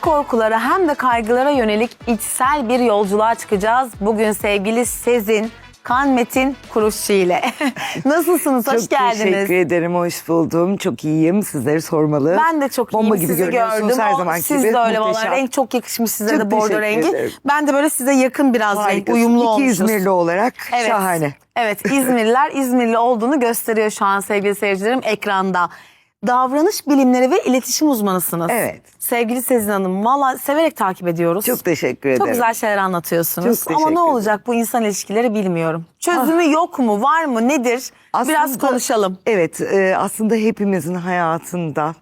korkulara hem de kaygılara yönelik içsel bir yolculuğa çıkacağız. Bugün sevgili Sezin Kan Metin Kuruşçu ile. Nasılsınız? Hoş çok geldiniz. teşekkür ederim. Hoş buldum. Çok iyiyim. Sizleri sormalı. Ben de çok Bomba iyiyim. gibi Sizi gördüm. her zamanki Siz gibi. de öyle valla. Renk çok yakışmış size Çok de bordo rengi. ederim. Ben de böyle size yakın biraz renk. Harikasın. Uyumlu İki olmuşuz. İzmirli olarak Evet. şahane. Evet İzmirliler İzmirli olduğunu gösteriyor şu an sevgili seyircilerim ekranda. Davranış bilimleri ve iletişim uzmanısınız. Evet. Sevgili Sezin Hanım valla severek takip ediyoruz. Çok teşekkür ederim. Çok güzel şeyler anlatıyorsunuz. Çok Ama teşekkür ne ederim. olacak bu insan ilişkileri bilmiyorum. Çözümü yok mu var mı nedir? Biraz Aslında- konuşalım. Evet e, aslında hepimizin hayatında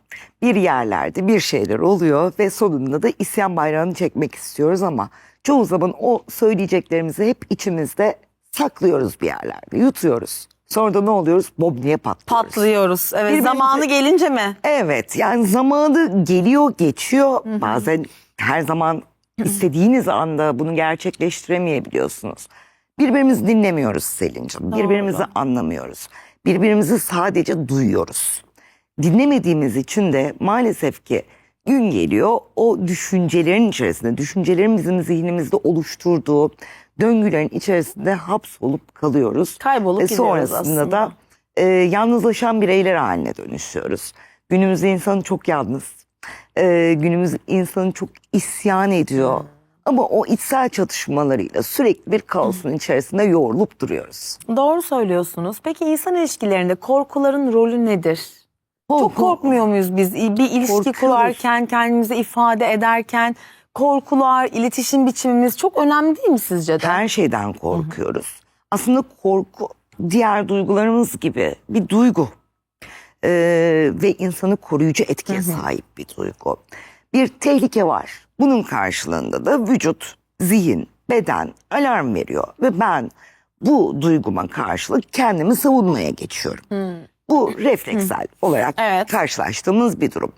bir yerlerde bir şeyler oluyor ve sonunda da isyan bayrağını çekmek istiyoruz ama çoğu zaman o söyleyeceklerimizi hep içimizde saklıyoruz bir yerlerde yutuyoruz. Sonra da ne oluyoruz? Bobniye patlıyoruz. Patlıyoruz. Evet Birbirimize- zamanı gelince mi? Evet yani zamanı geliyor geçiyor bazen her zaman istediğiniz anda bunu gerçekleştiremeyebiliyorsunuz. Birbirimizi dinlemiyoruz Selin'cim birbirimizi anlamıyoruz birbirimizi sadece duyuyoruz. Dinlemediğimiz için de maalesef ki gün geliyor o düşüncelerin içerisinde düşüncelerin bizim zihnimizde oluşturduğu döngülerin içerisinde hapsolup kalıyoruz. Kaybolup Ve gidiyoruz sonrasında aslında. da e, yalnızlaşan bireyler haline dönüşüyoruz. Günümüz insanı çok yalnız. E, günümüz insanı çok isyan ediyor. Ama o içsel çatışmalarıyla sürekli bir kaosun içerisinde yoğrulup duruyoruz. Doğru söylüyorsunuz. Peki insan ilişkilerinde korkuların rolü nedir? Çok korkmuyor muyuz biz bir ilişki Korkuyoruz. kurarken, kendimizi ifade ederken korkular, iletişim biçimimiz çok önemli değil mi sizce de? Her şeyden korkuyoruz. Aslında korku diğer duygularımız gibi bir duygu. E, ve insanı koruyucu etkiye sahip bir duygu. Bir tehlike var. Bunun karşılığında da vücut, zihin, beden alarm veriyor ve ben bu duyguma karşılık kendimi savunmaya geçiyorum. Bu refleksel olarak Evet. karşılaştığımız bir durum.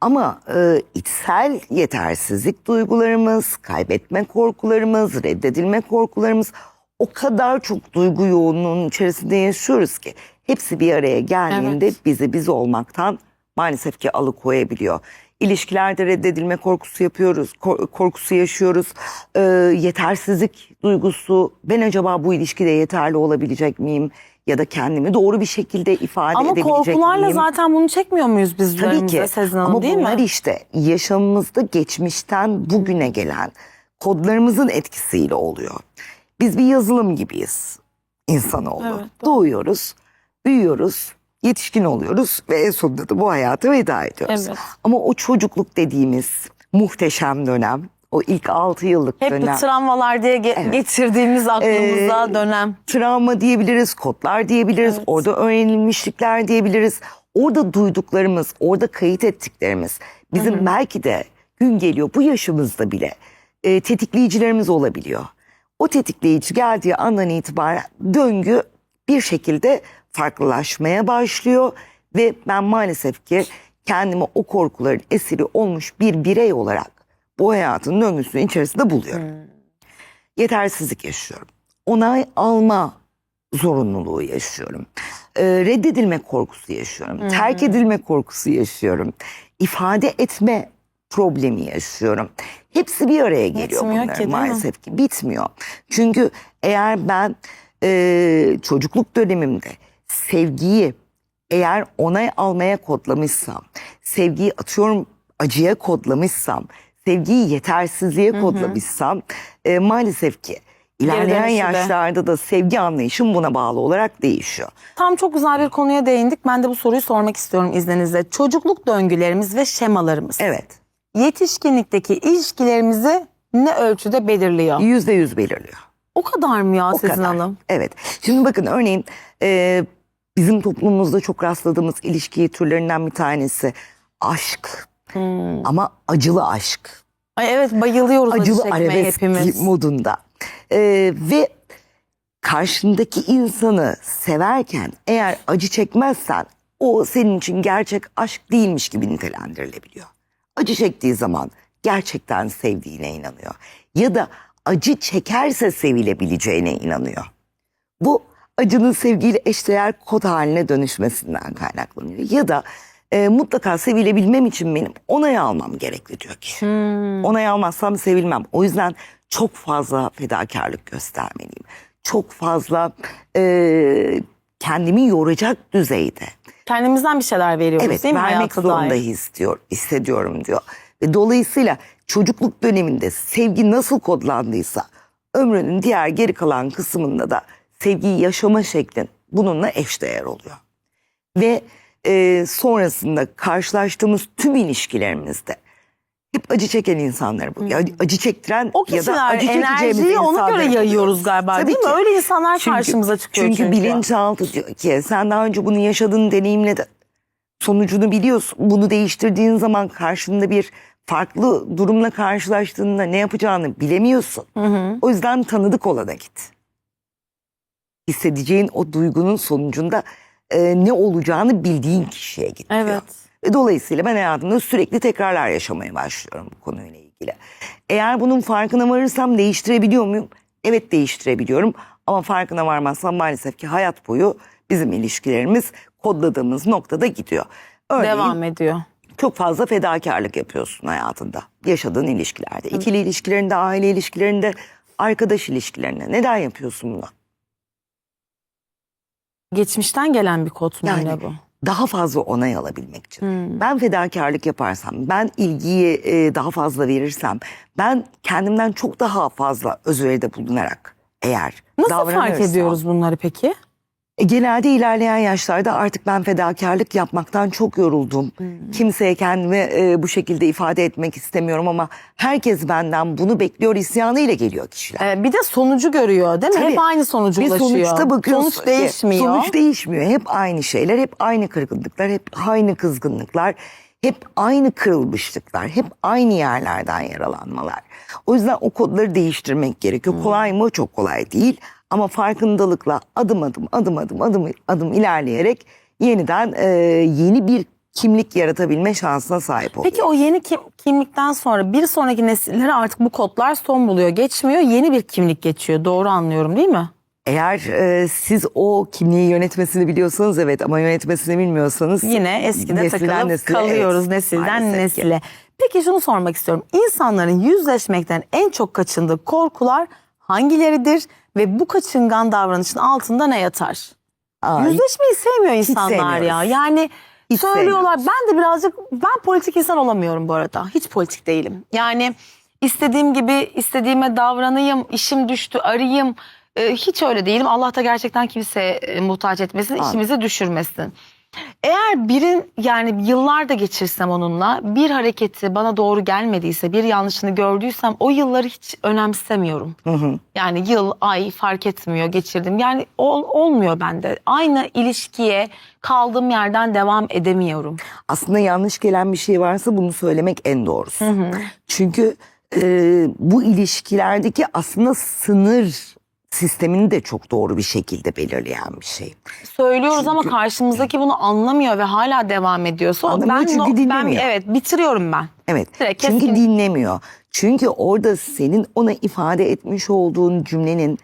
Ama e, içsel yetersizlik duygularımız, kaybetme korkularımız, reddedilme korkularımız o kadar çok duygu yoğunluğunun içerisinde yaşıyoruz ki hepsi bir araya geldiğinde Evet. bizi biz olmaktan maalesef ki alıkoyabiliyor. İlişkilerde reddedilme korkusu yapıyoruz, kor- korkusu yaşıyoruz. Ee, yetersizlik duygusu, ben acaba bu ilişkide yeterli olabilecek miyim? Ya da kendimi doğru bir şekilde ifade Ama edebilecek korkularla miyim? zaten bunu çekmiyor muyuz biz Tabii ki. Sezin Hanım Ama değil bunlar mi? işte yaşamımızda geçmişten bugüne gelen kodlarımızın etkisiyle oluyor. Biz bir yazılım gibiyiz insanoğlu. Evet, doğru. Doğuyoruz, büyüyoruz, yetişkin oluyoruz ve en sonunda da bu hayata veda ediyoruz. Evet. Ama o çocukluk dediğimiz muhteşem dönem, o ilk 6 yıllık Hep dönem. bu travmalar diye ge- getirdiğimiz aklımıza Ee, dönem. travma diyebiliriz, kodlar diyebiliriz, Evet. orada öğrenilmişlikler diyebiliriz. Orada duyduklarımız, orada kayıt ettiklerimiz bizim belki de gün geliyor bu yaşımızda bile e, tetikleyicilerimiz olabiliyor. O tetikleyici geldiği andan itibaren döngü bir şekilde farklılaşmaya başlıyor ve ben maalesef ki kendimi o korkuların esiri olmuş bir birey olarak bu hayatın döngüsünün içerisinde buluyorum yetersizlik yaşıyorum. Onay alma zorunluluğu yaşıyorum. Ee, reddedilme korkusu yaşıyorum. Terk edilme korkusu yaşıyorum. İfade etme problemi yaşıyorum. Hepsi bir araya geliyor Bitmiyor bunlar ki, maalesef ki bitmiyor. Çünkü eğer ben e, çocukluk dönemimde sevgiyi eğer onay almaya kodlamışsam, sevgiyi atıyorum acıya kodlamışsam, sevgiyi yetersizliğe kodlamışsam e, maalesef ki ilerleyen dönüşü de. yaşlarda da sevgi anlayışım buna bağlı olarak değişiyor. Tam çok güzel bir konuya değindik. Ben de bu soruyu sormak istiyorum izninizle. Çocukluk döngülerimiz ve şemalarımız Evet, yetişkinlikteki ilişkilerimizi ne ölçüde belirliyor? yüzde yüz belirliyor. O kadar mı ya O Sezin kadar. Hanım? Evet. Şimdi bakın örneğin e, bizim toplumumuzda çok rastladığımız ilişki türlerinden bir tanesi aşk. Ama acılı aşk. Ay evet bayılıyoruz acı, acılı çekmeye arabesk hepimiz. modunda. Ee, ve karşındaki insanı severken eğer acı çekmezsen o senin için gerçek aşk değilmiş gibi nitelendirilebiliyor. Acı çektiği zaman gerçekten sevdiğine inanıyor. Ya da acı çekerse sevilebileceğine inanıyor. Bu acının sevgiyle eşdeğer kod haline dönüşmesinden kaynaklanıyor. Ya da e, mutlaka sevilebilmem için benim onay almam gerekli diyor kişi. Onay almazsam sevilmem. O yüzden çok fazla fedakarlık göstermeliyim. Çok fazla e, kendimi yoracak düzeyde. Kendimizden bir şeyler veriyoruz Evet değil mi vermek hayata zorunda hissediyor, hissediyorum diyor. Ve dolayısıyla çocukluk döneminde sevgi nasıl kodlandıysa ömrünün diğer geri kalan kısmında da sevgiyi yaşama şeklin bununla eşdeğer oluyor. Ve e, sonrasında karşılaştığımız tüm ilişkilerimizde hep acı çeken insanları bu. Yani acı çektiren O ya da acı çekeceğimiz enerjiyi ona göre yayıyoruz galiba Tabii değil mi? ki. Öyle insanlar Çünkü- karşımıza çıkıyor çünkü. Çünkü bilinçaltı diyor ki sen daha önce bunu yaşadın, deneyimledin. Sonucunu biliyorsun. Bunu değiştirdiğin zaman karşında bir farklı durumla karşılaştığında ne yapacağını bilemiyorsun. O yüzden tanıdık olana git. Hissedeceğin o duygunun sonucunda e, ne olacağını bildiğin kişiye git diyor. Evet. Ve dolayısıyla ben hayatımda sürekli tekrarlar yaşamaya başlıyorum bu konuyla ilgili. Eğer bunun farkına varırsam değiştirebiliyor muyum? Evet değiştirebiliyorum. Ama farkına varmazsam maalesef ki hayat boyu bizim ilişkilerimiz kodladığımız noktada gidiyor. Örneğin Devam ediyor. çok fazla fedakarlık yapıyorsun hayatında. Yaşadığın ilişkilerde, ikili ilişkilerinde, aile ilişkilerinde, arkadaş ilişkilerinde. Neden yapıyorsun bunu? Geçmişten gelen bir kod mu Yani yine bu? daha fazla onay alabilmek için. Ben fedakarlık yaparsam, ben ilgiyi e, daha fazla verirsem, ben kendimden çok daha fazla özveride bulunarak eğer Nasıl fark ediyoruz bunları peki? E, Genelde ilerleyen yaşlarda artık ben fedakarlık yapmaktan çok yoruldum. Kimseye kendimi e, bu şekilde ifade etmek istemiyorum ama herkes benden bunu bekliyor isyanıyla geliyor kişiler. Ee, bir de sonucu görüyor değil mi? Tabii. Hep aynı sonuca Ve ulaşıyor. sonuçta bakıyorsun Sonuç değişmiyor. Sonuç değişmiyor. Hep aynı şeyler, hep aynı kırgınlıklar, hep aynı kızgınlıklar, hep aynı kırılmışlıklar, hep aynı yerlerden yaralanmalar. O yüzden o kodları değiştirmek gerekiyor. Hmm. Kolay mı? Çok kolay değil. Ama farkındalıkla adım adım adım adım adım adım ilerleyerek yeniden e, yeni bir kimlik yaratabilme şansına sahip oluyor. Peki o yeni kim- kimlikten sonra bir sonraki nesillere artık bu kodlar son buluyor. Geçmiyor yeni bir kimlik geçiyor. Doğru anlıyorum değil mi? Eğer e, siz o kimliği yönetmesini biliyorsanız evet ama yönetmesini bilmiyorsanız Yine eskide takılıp nesile, kalıyoruz evet, nesilden maalesef ki. nesile. Peki şunu sormak istiyorum. İnsanların yüzleşmekten en çok kaçındığı korkular hangileridir ve bu kaçıngan davranışın altında ne yatar? Aa, Yüzleşmeyi sevmiyor insanlar ya. sevmiyoruz. Yani Hiç söylüyorlar. Ben de birazcık ben politik insan olamıyorum bu arada. Hiç politik değilim. Yani istediğim gibi istediğime davranayım, işim düştü, arayayım. Ee, hiç öyle değilim. Allah da gerçekten kimseye e, muhtaç etmesin, işimizi düşürmesin. Eğer birin yani yıllar da geçirsem onunla bir hareketi bana doğru gelmediyse, bir yanlışını gördüysem o yılları hiç önemsemiyorum. Hı hı. Yani yıl, ay fark etmiyor geçirdim. Yani ol, olmuyor bende. Aynı ilişkiye kaldığım yerden devam edemiyorum. Aslında yanlış gelen bir şey varsa bunu söylemek en doğrusu. Çünkü e, bu ilişkilerdeki aslında sınır sistemini de çok doğru bir şekilde belirleyen bir şey. Söylüyoruz ama Çünkü- karşımızdaki bunu anlamıyor ve hala devam ediyorsa Anlamıyor ben, çünkü no- ben evet bitiriyorum ben. Evet. Direkt çünkü keskin- dinlemiyor. Çünkü orada senin ona ifade etmiş olduğun cümlenin,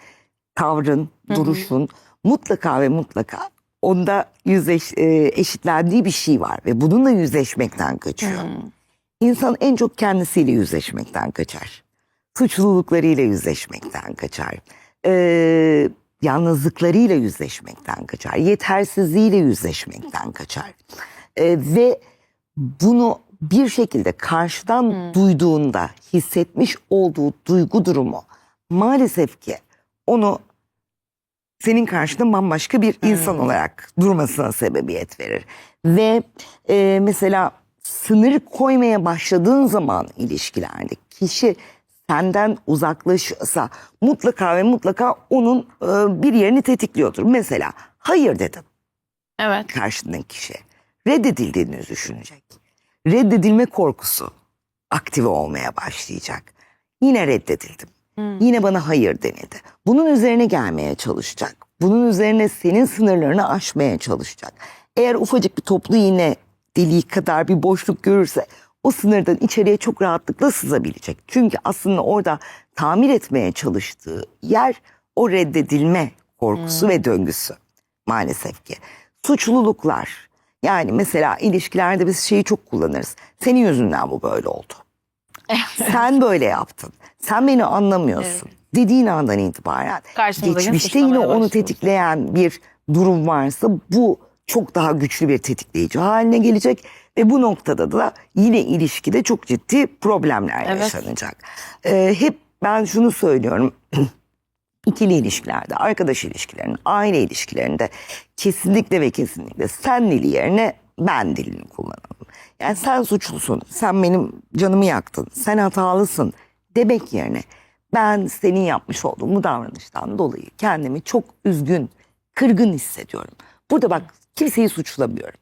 tavrın, duruşun mutlaka ve mutlaka onda yüzleş, e, eşitlendiği bir şey var ve bununla yüzleşmekten kaçıyor. İnsan en çok kendisiyle yüzleşmekten kaçar. Suçluluklarıyla yüzleşmekten kaçar. Ee, yalnızlıklarıyla yüzleşmekten kaçar. Yetersizliğiyle yüzleşmekten kaçar. Ee, ve bunu bir şekilde karşıdan duyduğunda hissetmiş olduğu duygu durumu maalesef ki onu senin karşında bambaşka bir insan olarak durmasına sebebiyet verir. Ve e, mesela sınır koymaya başladığın zaman ilişkilerde kişi senden uzaklaşıyorsa mutlaka ve mutlaka onun e, bir yerini tetikliyordur. Mesela hayır dedim Evet. karşındaki kişi reddedildiğini düşünecek. Reddedilme korkusu aktive olmaya başlayacak. Yine reddedildim. Yine bana hayır denildi. Bunun üzerine gelmeye çalışacak. Bunun üzerine senin sınırlarını aşmaya çalışacak. Eğer ufacık bir toplu iğne deliği kadar bir boşluk görürse o sınırdan içeriye çok rahatlıkla sızabilecek. Çünkü aslında orada tamir etmeye çalıştığı yer o reddedilme korkusu ve döngüsü maalesef ki. Suçluluklar. Yani mesela ilişkilerde biz şeyi çok kullanırız. Senin yüzünden bu böyle oldu. Sen böyle yaptın. Sen beni anlamıyorsun. Dediğin andan itibaren geçmişte yine onu başlıyoruz. tetikleyen bir durum varsa bu çok daha güçlü bir tetikleyici haline gelecek ve bu noktada da yine ilişkide çok ciddi problemler Evet. yaşanacak. Ee, hep ben şunu söylüyorum. İkili ilişkilerde, arkadaş ilişkilerinde, aile ilişkilerinde kesinlikle ve kesinlikle sen dili yerine ben dilini kullanalım. Yani sen suçlusun, sen benim canımı yaktın, sen hatalısın demek yerine ben senin yapmış olduğum bu davranıştan dolayı kendimi çok üzgün, kırgın hissediyorum. Burada bak kimseyi suçlamıyorum.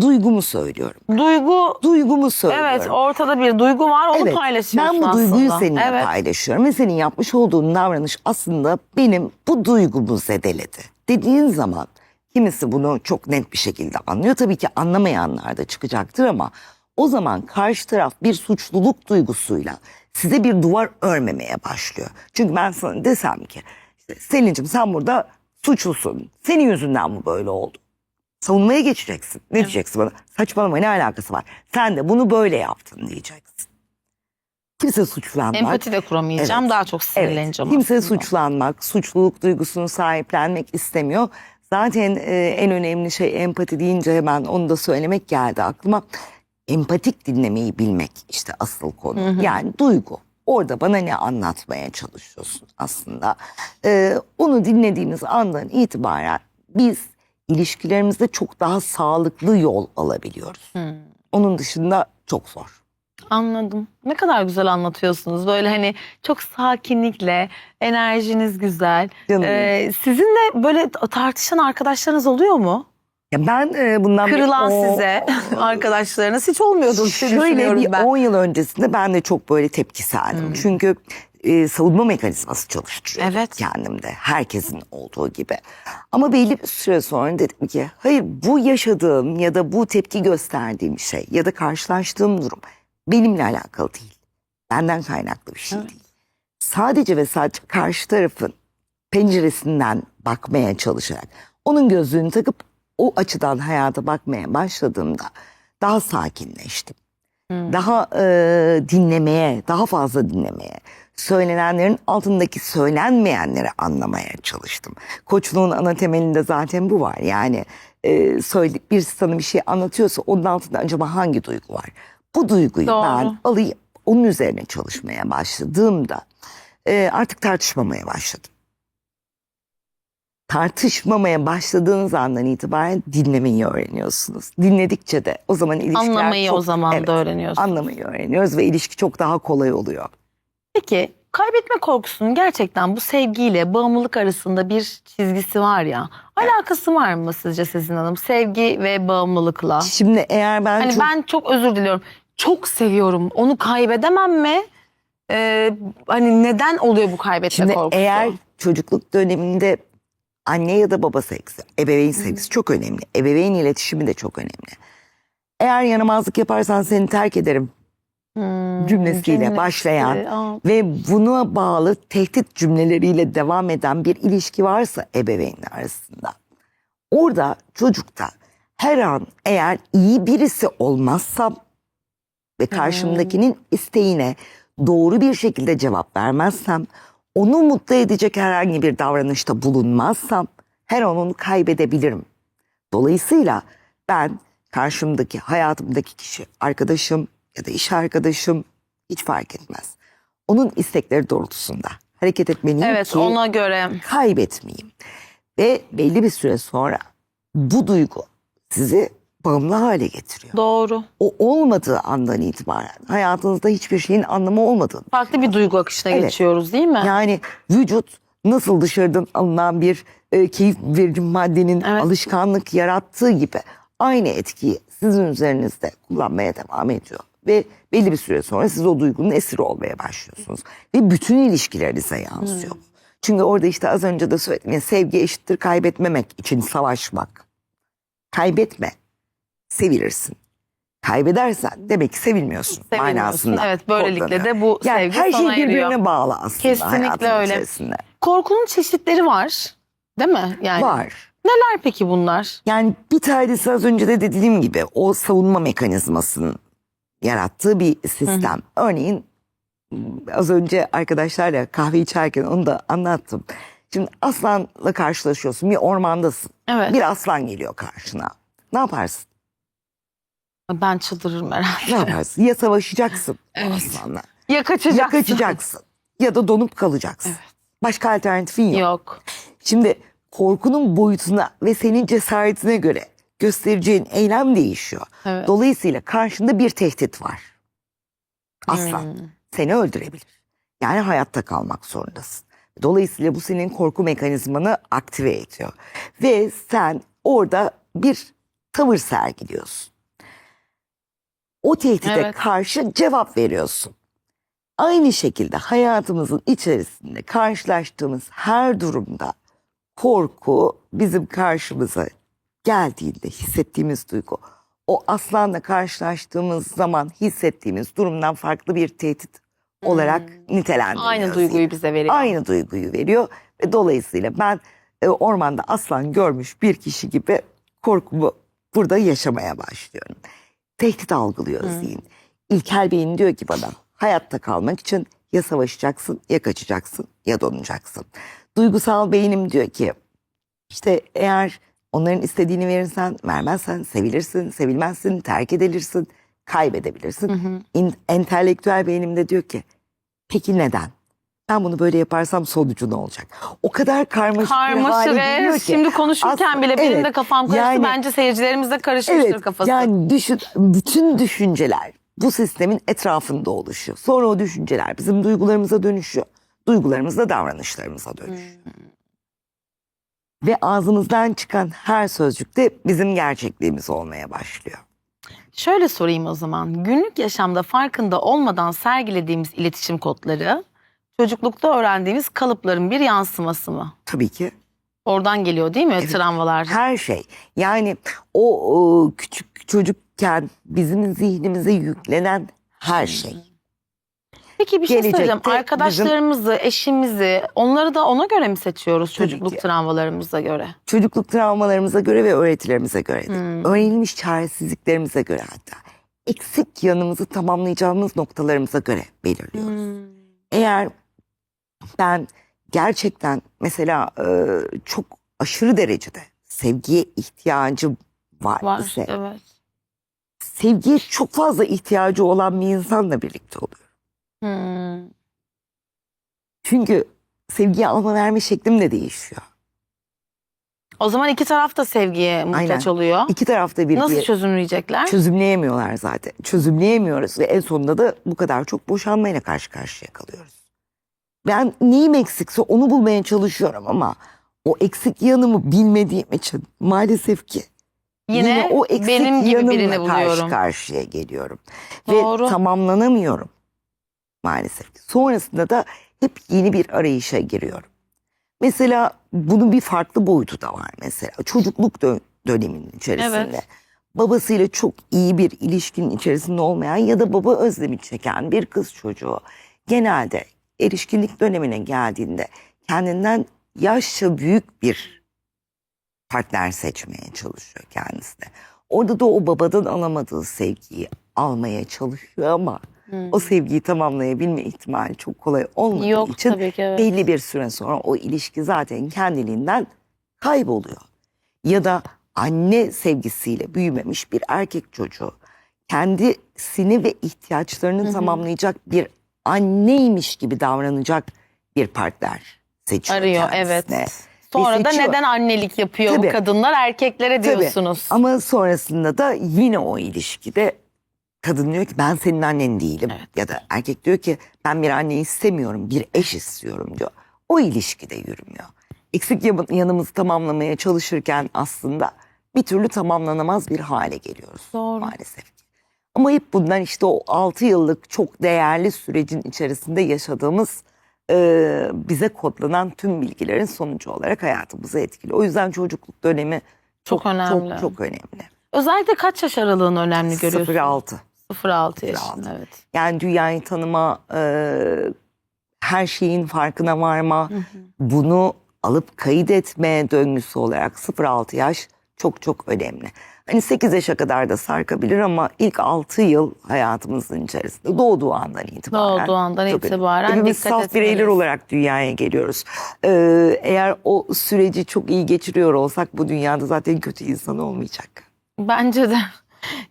Duygumu söylüyorum. Duygu Duygumu söylüyorum. evet ortada bir duygu var onu Evet, paylaşıyorsun Ben bu duyguyu aslında. seninle evet. paylaşıyorum ve senin yapmış olduğun davranış aslında benim bu duygumu zedeledi. Dediğin zaman kimisi bunu çok net bir şekilde anlıyor. Tabii ki anlamayanlar da çıkacaktır ama o zaman karşı taraf bir suçluluk duygusuyla size bir duvar örmemeye başlıyor. Çünkü ben sana desem ki işte Selin'cim sen burada suçlusun. Senin yüzünden bu böyle oldu. Savunmaya geçeceksin. Ne diyeceksin bana? Saçmalama ne alakası var? Sen de bunu böyle yaptın diyeceksin. Kimse suçlanmak. Empati de kuramayacağım Evet. daha çok sinirleneceğim Kimse aslında. suçlanmak, suçluluk duygusunu sahiplenmek istemiyor. Zaten e, en önemli şey empati deyince hemen onu da söylemek geldi aklıma. Empatik dinlemeyi bilmek işte asıl konu. Yani duygu. Orada bana ne anlatmaya çalışıyorsun aslında. E, onu dinlediğimiz andan itibaren biz ilişkilerimizde çok daha sağlıklı yol alabiliyoruz. Onun dışında çok zor. Anladım. Ne kadar güzel anlatıyorsunuz. Böyle hani çok sakinlikle, enerjiniz güzel. Canım Ee, sizinle böyle tartışan arkadaşlarınız oluyor mu? Ya ben e, bundan bir Kırılan on- size arkadaşlarınız hiç olmuyordur diye Şöyle bir ben. 10 yıl öncesinde ben de çok böyle tepkiseldim. Çünkü e, savunma mekanizması çalıştırıyordum Evet. kendimde. Herkesin olduğu gibi. Ama belli bir süre sonra dedim ki hayır bu yaşadığım ya da bu tepki gösterdiğim şey ya da karşılaştığım durum benimle alakalı değil. Benden kaynaklı bir şey değil. Sadece ve sadece karşı tarafın penceresinden bakmaya çalışarak onun gözlüğünü takıp o açıdan hayata bakmaya başladığımda daha sakinleştim. Daha e, dinlemeye, daha fazla dinlemeye, söylenenlerin altındaki söylenmeyenleri anlamaya çalıştım. Koçluğun ana temelinde zaten bu var. Yani e, söyle, bir sana bir şey anlatıyorsa onun altında acaba hangi duygu var? Bu duyguyu Doğru. ben alayım, onun üzerine çalışmaya başladığımda e, artık tartışmamaya başladım. Tartışmamaya başladığınız andan itibaren dinlemeyi öğreniyorsunuz. Dinledikçe de o zaman ilişkiler Anlamayı çok, o zaman Evet, da öğreniyorsunuz. anlamayı öğreniyoruz ve ilişki çok daha kolay oluyor. Peki kaybetme korkusunun gerçekten bu sevgiyle bağımlılık arasında bir çizgisi var ya. Alakası var mı sizce Sezin Hanım? Sevgi ve bağımlılıkla. Şimdi eğer ben Hani çok ben çok özür diliyorum. Çok seviyorum. Onu kaybedemem mi? Ee, hani neden oluyor bu kaybetme şimdi korkusu? eğer çocukluk döneminde anne ya da baba sevgisi, ebeveyn sevgisi çok önemli. Ebeveyn iletişimi de çok önemli. Eğer yaramazlık yaparsan seni terk ederim Hmm, cümlesiyle cümlesi. başlayan ve buna bağlı tehdit cümleleriyle devam eden bir ilişki varsa ebeveynler arasında orada çocukta her an eğer iyi birisi olmazsam ve karşımdakinin isteğine doğru bir şekilde cevap vermezsem onu mutlu edecek herhangi bir davranışta bulunmazsam her an onu kaybedebilirim. Dolayısıyla ben karşımdaki hayatımdaki kişi arkadaşım ya da iş arkadaşım hiç fark etmez. Onun istekleri doğrultusunda hareket etmeliyim Evet ki ona göre. kaybetmeyeyim. Ve belli bir süre sonra bu duygu sizi bağımlı hale getiriyor. Doğru. O olmadığı andan itibaren hayatınızda hiçbir şeyin anlamı olmadığını. Farklı bir duygu akışına Evet. geçiyoruz değil mi? Yani vücut nasıl dışarıdan alınan bir e, keyif verici maddenin Evet. alışkanlık yarattığı gibi aynı etkiyi sizin üzerinizde kullanmaya devam ediyor. Ve belli bir süre sonra siz o duygunun esiri olmaya başlıyorsunuz. Ve bütün ilişkilerinize yansıyor. Hmm. Çünkü orada işte az önce de söyledim ya sevgi eşittir kaybetmemek için savaşmak. Kaybetme, sevilirsin. Kaybedersen demek ki sevilmiyorsun, Sevilmiyorsun. manasında. Evet böylelikle kodlanıyor. de bu Yani sevgi her şey birbirine eriyor. bağlı aslında Kesinlikle öyle. içerisinde. Korkunun çeşitleri var. Değil mi? Yani Var. Neler peki bunlar? Yani bir tanesi az önce de dediğim gibi o savunma mekanizmasının yarattığı bir sistem. Örneğin az önce arkadaşlarla kahve içerken onu da anlattım. Şimdi aslanla karşılaşıyorsun bir ormandasın. Evet. Bir aslan geliyor karşına. Ne yaparsın? Ben çıldırırım herhalde. Ne yaparsın? Ya savaşacaksın Evet. aslanla. Ya kaçacaksın. Ya kaçacaksın. Ya da donup kalacaksın. Başka alternatifin yok. Yok. Şimdi korkunun boyutuna ve senin cesaretine göre göstereceğin eylem değişiyor. Evet. Dolayısıyla karşında bir tehdit var. Aslan Hmm. seni öldürebilir. Yani hayatta kalmak zorundasın. Dolayısıyla bu senin korku mekanizmanı aktive ediyor. Ve sen orada bir tavır sergiliyorsun. O tehdide Evet. karşı cevap veriyorsun. Aynı şekilde hayatımızın içerisinde karşılaştığımız her durumda korku bizim karşımıza geldiğinde hissettiğimiz duygu o aslanla karşılaştığımız zaman hissettiğimiz durumdan farklı bir tehdit olarak. Hmm. Aynı duyguyu bize veriyor. Aynı duyguyu veriyor ve dolayısıyla ben e, ormanda aslan görmüş bir kişi gibi korkumu burada yaşamaya başlıyorum. Tehdit algılıyor zihin. İlkel beyin diyor ki bana hayatta kalmak için ya savaşacaksın ya kaçacaksın ya donacaksın. Duygusal beynim diyor ki işte eğer onların istediğini verirsen, vermezsen sevilirsin, sevilmezsin, terk edilirsin, kaybedebilirsin. İn- entelektüel beynim de diyor ki peki neden? Ben bunu böyle yaparsam sonucu ne olacak? O kadar karmaşık, bir Karmaşık hale geliyor ki. şimdi konuşurken Aslında- bile benim evet, de kafam karıştı. yani- Bence seyircilerimiz de karışmıştır Evet kafası. yani düşün, bütün düşünceler bu sistemin etrafında oluşuyor. Sonra o düşünceler bizim duygularımıza dönüşüyor. Duygularımız da davranışlarımıza dönüşüyor. Ve ağzımızdan çıkan her sözcük de bizim gerçekliğimiz olmaya başlıyor. Şöyle sorayım o zaman. Günlük yaşamda farkında olmadan sergilediğimiz iletişim kodları çocuklukta öğrendiğimiz kalıpların bir yansıması mı? Tabii ki Oradan geliyor değil mi travmalar? her şey. Yani o, o küçük çocukken bizim zihnimize yüklenen her şey. Peki bir şey Gelecekte söyleyeceğim. bizim- Arkadaşlarımızı, eşimizi onları da ona göre mi seçiyoruz çocukluk ki. travmalarımıza göre? Çocukluk travmalarımıza göre ve öğretilerimize göre. de. Hmm. Öğrenilmiş çaresizliklerimize göre hatta. Eksik yanımızı tamamlayacağımız noktalarımıza göre belirliyoruz. Eğer ben gerçekten mesela e, çok aşırı derecede sevgiye ihtiyacım var, Var, ise evet. sevgiye çok fazla ihtiyacı olan bir insanla birlikte oluyorum. Hmm. Çünkü sevgiye alma verme şeklim de değişiyor. O zaman iki taraf da sevgiye muhtaç Aynen. oluyor. İki tarafta bir Nasıl çözümleyecekler? çözümleyemiyorlar zaten. Çözümleyemiyoruz ve en sonunda da bu kadar çok boşanmayla karşı karşıya kalıyoruz. Ben neyim eksikse onu bulmaya çalışıyorum ama o eksik yanımı bilmediğim için maalesef ki Yine, o eksik benim gibi yanımla birini karşı buluyorum. karşıya geliyorum. Doğru. Ve tamamlanamıyorum maalesef. Sonrasında da hep yeni bir arayışa giriyorum. Mesela bunun bir farklı boyutu da var mesela. Çocukluk dö- döneminin içerisinde. Evet. Babasıyla çok iyi bir ilişkinin içerisinde olmayan ya da baba özlemi çeken bir kız çocuğu genelde erişkinlik dönemine geldiğinde kendinden yaşça büyük bir partner seçmeye çalışıyor kendisine. Orada da o babadan alamadığı sevgiyi almaya çalışıyor ama Hmm. o sevgiyi tamamlayabilme ihtimali çok kolay olmadığı Yok için tabii ki evet. belli bir süre sonra o ilişki zaten kendiliğinden kayboluyor. Ya da anne sevgisiyle büyümemiş bir erkek çocuğu kendisini ve ihtiyaçlarını tamamlayacak bir anneymiş gibi davranacak bir partner seçiyor Arıyor kendisine. evet. Sonra da seçiyor. neden annelik yapıyor Tabii. bu kadınlar erkeklere Tabii. diyorsunuz. Ama sonrasında da yine o ilişkide kadın diyor ki ben senin annen değilim. Evet. Ya da erkek diyor ki ben bir anne istemiyorum, bir eş istiyorum diyor. O ilişkide yürümüyor. Eksik yan- yanımızı tamamlamaya çalışırken aslında bir türlü tamamlanamaz bir hale geliyoruz Doğru. maalesef. Ama hep bundan işte o 6 yıllık çok değerli sürecin içerisinde yaşadığımız e, bize kodlanan tüm bilgilerin sonucu olarak hayatımızı etkiliyor. O yüzden çocukluk dönemi Çok önemli. Çok, çok önemli. Özellikle kaç yaş aralığını önemli görüyorsunuz? 0-6. 0-6 yaşında 0-6. evet. Yani dünyayı tanıma, e, her şeyin farkına varma, bunu alıp kaydetme döngüsü olarak 0-6 yaş çok çok önemli. Hani 8 yaşa kadar da sarkabilir ama ilk 6 yıl hayatımızın içerisinde doğduğu andan itibaren. Doğduğu andan çok önemli. itibaren Hepimiz dikkat saf bireyler olarak dünyaya geliyoruz. Ee, eğer o süreci çok iyi geçiriyor olsak bu dünyada zaten kötü insan olmayacak. Bence de.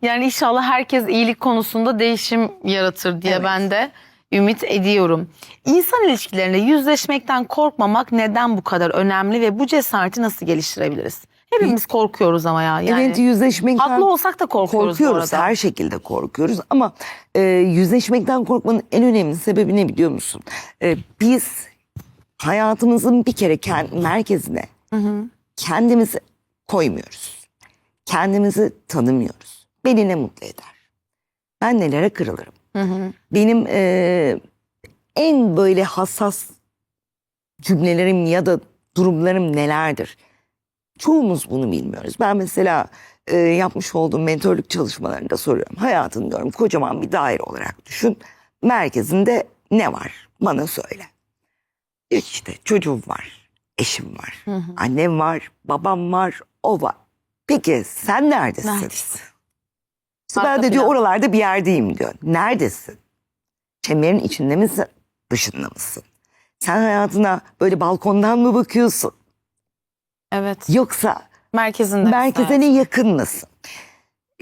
Yani inşallah herkes iyilik konusunda değişim yaratır diye Evet. ben de ümit ediyorum. İnsan ilişkilerinde yüzleşmekten korkmamak neden bu kadar önemli ve bu cesareti nasıl geliştirebiliriz? Hepimiz korkuyoruz ama ya. Yani evet yüzleşmekten haklı olsak da korkuyoruz, korkuyoruz. bu arada. Her şekilde korkuyoruz ama e, yüzleşmekten korkmanın en önemli sebebi ne biliyor musun? E, biz hayatımızın bir kere kend, merkezine Hı hı. kendimizi koymuyoruz. Kendimizi tanımıyoruz. Beni ne mutlu eder? Ben nelere kırılırım? Hı hı. Benim e, en böyle hassas cümlelerim ya da durumlarım nelerdir? Çoğumuz bunu bilmiyoruz. Ben mesela e, yapmış olduğum mentorluk çalışmalarında soruyorum. Hayatın diyorum kocaman bir daire olarak düşün. Merkezinde ne var? Bana söyle. İşte çocuğum var, eşim var, Hı hı. annem var, babam var, o var. Peki sen neredesin? Neredesin? İşte ben Arka de diyor plan. oralarda bir yerdeyim diyor. Neredesin? Çemberin içinde misin? Dışında mısın? Sen hayatına böyle balkondan mı bakıyorsun? Evet. Yoksa Merkezinde. merkezine yakın mısın?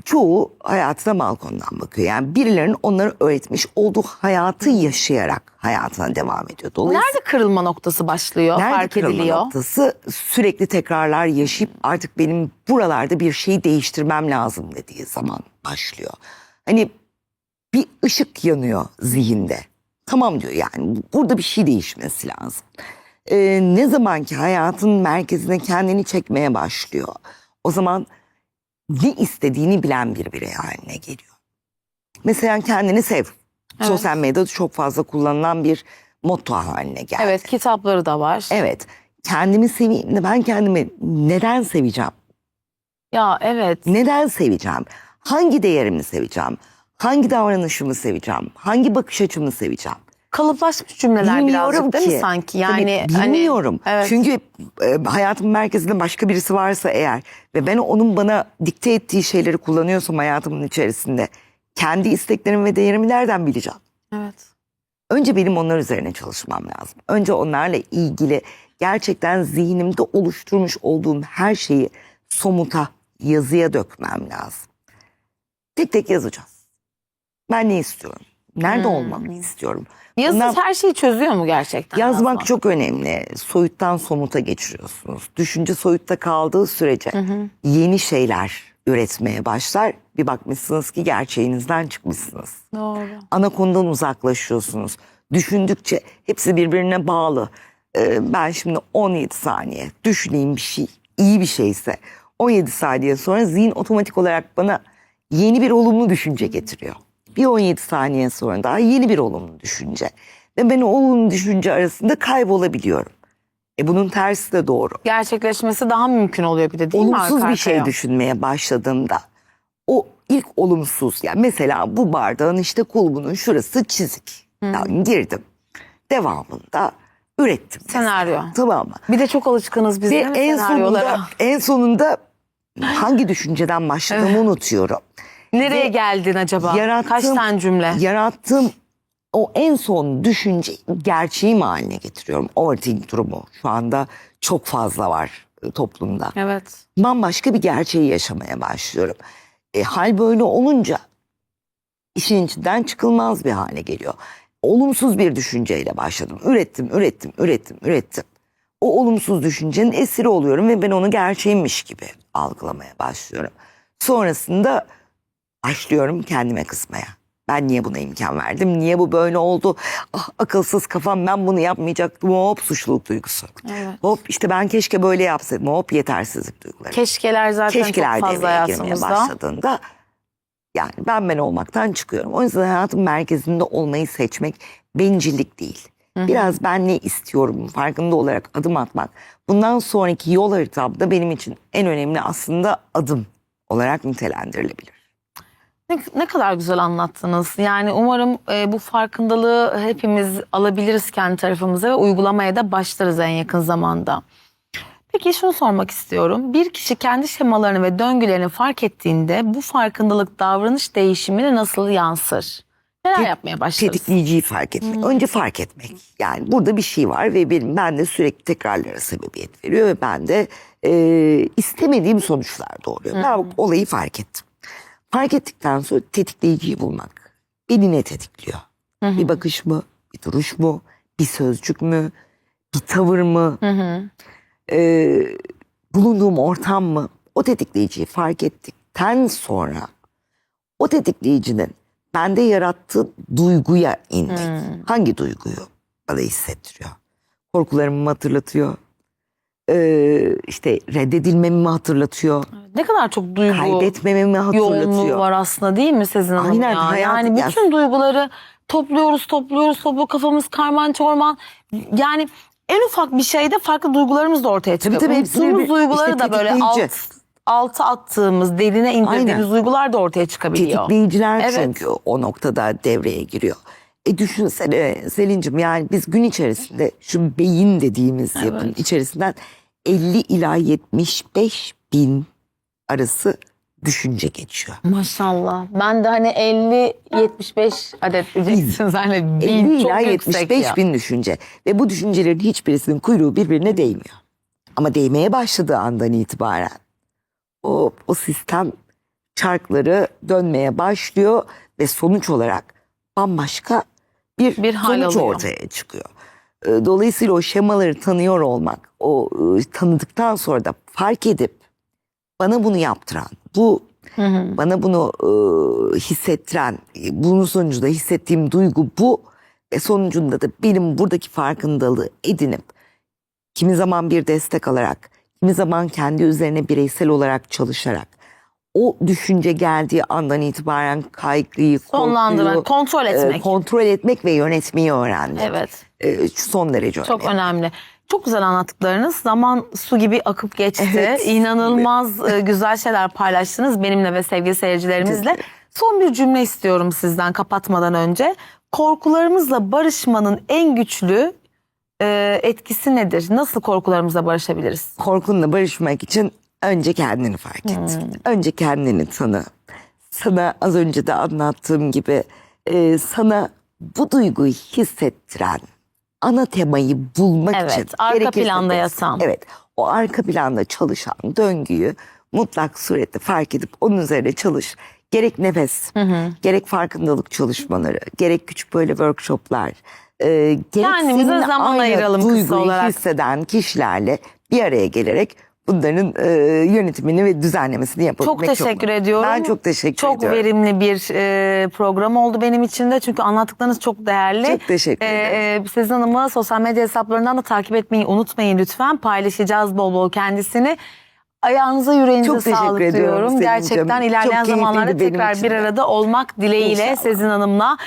Çoğu hayatına balkondan bakıyor. Yani birilerinin onlara öğretmiş olduğu hayatı yaşayarak hayatına devam ediyor. Dolayısıyla Nerede kırılma noktası başlıyor? Nerede fark kırılma ediliyor. noktası sürekli tekrarlar yaşayıp artık benim buralarda bir şeyi değiştirmem lazım dediği zaman başlıyor. Hani bir ışık yanıyor zihinde. Tamam diyor yani burada bir şey değişmesi lazım. Ee, ne zaman ki hayatın merkezine kendini çekmeye başlıyor. O zaman ne istediğini bilen bir birey haline geliyor. Mesela kendini sev. Evet. Sosyal medyada çok fazla kullanılan bir motto haline geldi. Evet kitapları da var. Evet. Kendimi seveyim de ben kendimi neden seveceğim? Ya evet. Neden seveceğim? Hangi değerimi seveceğim? Hangi davranışımı seveceğim? Hangi bakış açımı seveceğim? Kalıplaşmış cümleler birazcık değil mi sanki? Yani Tabii, hani- bilmiyorum. evet. Çünkü e, hayatımın merkezinde başka birisi varsa eğer ve ben onun bana dikte ettiği şeyleri kullanıyorsam hayatımın içerisinde kendi isteklerimi ve değerimi nereden bileceğim? Evet. Önce benim onlar üzerine çalışmam lazım. Önce onlarla ilgili gerçekten zihnimde oluşturmuş olduğum her şeyi somuta, yazıya dökmem lazım. Tek tek yazacağız. Ben ne istiyorum? Nerede Hmm. olmamı istiyorum? Yazı Bundan- her şeyi çözüyor mu gerçekten? Yazmak yazmak? çok önemli. Soyuttan somuta geçiriyorsunuz. Düşünce soyutta kaldığı sürece yeni şeyler üretmeye başlar. Bir bakmışsınız ki gerçeğinizden çıkmışsınız Doğru. ana konudan uzaklaşıyorsunuz. Düşündükçe hepsi birbirine bağlı. Ee, ben şimdi 17 saniye düşüneyim bir şey, iyi bir şeyse 17 saniye sonra zihin otomatik olarak bana yeni bir olumlu düşünce getiriyor. Bir 17 saniye sonra daha yeni bir olumlu düşünce. Ve ben o olumlu düşünce arasında kaybolabiliyorum. E bunun tersi de doğru Gerçekleşmesi daha mümkün oluyor bir de değil mi olumsuz bir şey düşünmeye başladığımda o ilk olumsuz yani mesela bu bardağın işte kulbunun şurası çizik. Yani girdim. Devamında ürettim. mesela. Senaryo. Tamam mı? Bir de çok alışkınız biz Ve en sonunda en sonunda hangi düşünceden başladığımı unutuyorum. Nereye Ve geldin acaba? yarattığım- Kaç tane cümle? Yarattığım o en son düşünce gerçeğim haline getiriyorum. Overthink durumu şu anda çok fazla var e, toplumda. Evet. bambaşka bir gerçeği yaşamaya başlıyorum. E, hal böyle olunca işin içinden çıkılmaz bir hale geliyor. Olumsuz bir düşünceyle başladım. Ürettim, ürettim, ürettim, ürettim. O olumsuz düşüncenin esiri oluyorum ve ben onu gerçeğimmiş gibi algılamaya başlıyorum. Sonrasında başlıyorum kendime kızmaya. Ben niye buna imkan verdim? Niye bu böyle oldu? Ah akılsız kafam ben bunu yapmayacaktım. Hop suçluluk duygusu. Evet. Hop işte ben keşke böyle yapsaydım. Hop yetersizlik duyguları. Keşkeler zaten Keşkeler çok fazla hayatımızda. başladığında yani ben ben olmaktan çıkıyorum. O yüzden hayatın merkezinde olmayı seçmek bencillik değil. Biraz ben ne istiyorum farkında olarak adım atmak. Bundan sonraki yol haritamda benim için en önemli aslında adım olarak nitelendirilebilir. Ne, ne kadar güzel anlattınız. Yani umarım e, bu farkındalığı hepimiz alabiliriz kendi tarafımıza ve uygulamaya da başlarız en yakın zamanda. Peki şunu sormak istiyorum. Bir kişi kendi şemalarını ve döngülerini fark ettiğinde bu farkındalık davranış değişimine nasıl yansır? Neler Tet- yapmaya başlarız? Tetikleyiciyi fark etmek. Önce fark etmek. Yani burada bir şey var ve benim ben de sürekli tekrarlara sebebiyet veriyor ve ben de e, istemediğim sonuçlar doğuruyor. Ben olayı fark ettim. Fark ettikten sonra tetikleyiciyi bulmak. Beni ne tetikliyor? Bir bakış mı? Bir duruş mu? Bir sözcük mü? Bir tavır mı? Hı hı. e, bulunduğum ortam mı? O tetikleyiciyi fark ettikten sonra o tetikleyicinin bende yarattığı duyguya inmek. Hangi duyguyu bana hissettiriyor? Korkularımı mı hatırlatıyor? Ee, işte reddedilmemi mi hatırlatıyor? Ne kadar çok duygu Kaybetmemi mi yoğunluğu hatırlatıyor? var aslında değil mi Sezin Hanım Aynen, ya? hayat- yani ya- bütün duyguları topluyoruz, topluyoruz, topluyoruz. Kafamız karman çorman. Yani en ufak bir şeyde farklı duygularımız da ortaya çıkıyor. tabii, hepsini Unuttuğumuz bir- duyguları işte da böyle alt, tetikleyici. altı attığımız, derine indirdiğimiz Aynen. duygular da ortaya çıkabiliyor. Tetikleyiciler Evet. çünkü o noktada devreye giriyor. E düşünsene Selin'cim yani biz gün içerisinde şu beyin dediğimiz yapının içerisinden 50 ila 75 bin arası düşünce geçiyor. Maşallah. Ben de hani 50-75 adet diyeceksiniz. Hani 50 bin çok ila yüksek 75 ya. bin düşünce. Ve bu düşüncelerin hiçbirisinin kuyruğu birbirine değmiyor. Ama değmeye başladığı andan itibaren o, o sistem çarkları dönmeye başlıyor ve sonuç olarak bambaşka bir, Bir hal sonuç alıyor. ortaya çıkıyor. Dolayısıyla o şemaları tanıyor olmak, o e, tanıdıktan sonra da fark edip bana bunu yaptıran, bu Hı hı. bana bunu e, hissettiren, e, bunun sonucunda hissettiğim duygu bu ve sonucunda da benim buradaki farkındalığı edinip kimi zaman bir destek alarak, kimi zaman kendi üzerine bireysel olarak çalışarak o düşünce geldiği andan itibaren kaygıyı, Sonlandıran, korkuyu kontrol e, etmek. kontrol etmek ve yönetmeyi öğrendim. evet. E, son derece Çok önemli. Çok güzel anlattıklarınız. Zaman su gibi akıp geçti. Evet. İnanılmaz e, güzel şeyler paylaştınız benimle ve sevgili seyircilerimizle. Son bir cümle istiyorum sizden kapatmadan önce. Korkularımızla barışmanın en güçlü e, etkisi nedir? Nasıl korkularımızla barışabiliriz? korkunla barışmak için önce kendini fark et. Hmm. Önce kendini tanı. Sana az önce de anlattığım gibi e, sana bu duyguyu hissettiren ana temayı bulmak Evet, için. arka gerekirse planda yatan. Evet o arka planda çalışan döngüyü mutlak surette fark edip onun üzerine çalış. Gerek nefes, gerek farkındalık çalışmaları, gerek küçük böyle workshoplar, e, gerek Kendimize seninle zaman aynı ayıralım kısa duyguyu olarak. hisseden kişilerle bir araya gelerek bunların e, yönetimini ve düzenlemesini yapabilmek Çok teşekkür çok ediyorum. Ben çok teşekkür Çok ediyorum. verimli bir e, program oldu benim için de. Çünkü anlattıklarınız çok değerli. Çok teşekkür E, ederim. e, Sezin Hanım'ı sosyal medya hesaplarından da takip etmeyi unutmayın lütfen. Paylaşacağız bol bol kendisini. Ayağınıza yüreğinize Çok teşekkür sağlık ediyorum diyorum. Gerçekten Çok ilerleyen keyifliydi zamanlarda tekrar bir arada olmak dileğiyle İnşallah. Sezin Hanım'la